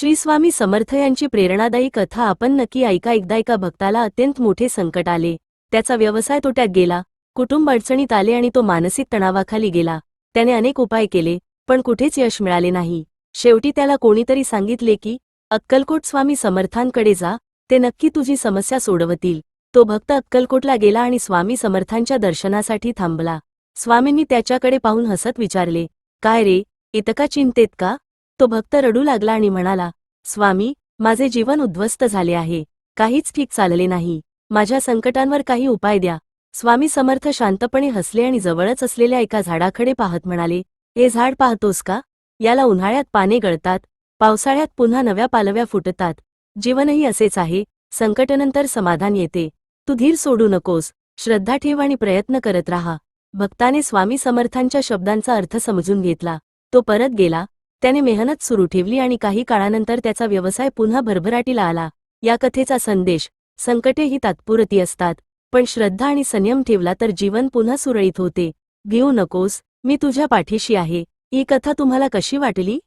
श्री स्वामी समर्थ यांची प्रेरणादायी कथा आपण नक्की ऐका. एकदा एका भक्ताला अत्यंत मोठे संकट आले. त्याचा व्यवसाय तोट्यात गेला. कुटुंब अडचणीत आले आणि तो मानसिक तणावाखाली गेला. त्याने अनेक उपाय केले पण कुठेच यश मिळाले नाही. शेवटी त्याला कोणीतरी सांगितले की अक्कलकोट स्वामी समर्थांकडे जा. ते नक्की तुझी समस्या सोडवतील. तो भक्त अक्कलकोटला गेला आणि स्वामी समर्थांच्या दर्शनासाठी थांबला. स्वामींनी त्याच्याकडे पाहून हसत विचारले काय रे? इतका चिंतेत का? तो भक्त रडू लागला आणि म्हणाला स्वामी माझे जीवन उद्ध्वस्त झाले आहे. काहीच ठीक चालले नाही. माझ्या संकटांवर काही उपाय द्या. स्वामी समर्थ शांतपणे हसले आणि जवळच असलेल्या एका झाडाकडे पाहत म्हणाले हे झाड पाहतोस का? याला उन्हाळ्यात पाने गळतात पावसाळ्यात पुन्हा नव्या पालव्या फुटतात. जीवनही असेच आहे. संकटनंतर समाधान येते. तू धीर सोडू नकोस. श्रद्धा ठेव आणि प्रयत्न करत राहा. भक्ताने स्वामी समर्थांच्या शब्दांचा अर्थ समजून घेतला. तो परत गेला त्याने मेहनत सुरू ठेवली आणि काही काळानंतर त्याचा व्यवसाय पुन्हा भरभराटीला आला. या कथेचा संदेश संकटे ही तात्पुरती असतात पण श्रद्धा आणि संयम ठेवला तर जीवन पुन्हा सुरळीत होते. घेऊ नकोस मी तुझ्या पाठीशी आहे. ही कथा तुम्हाला कशी वाटली?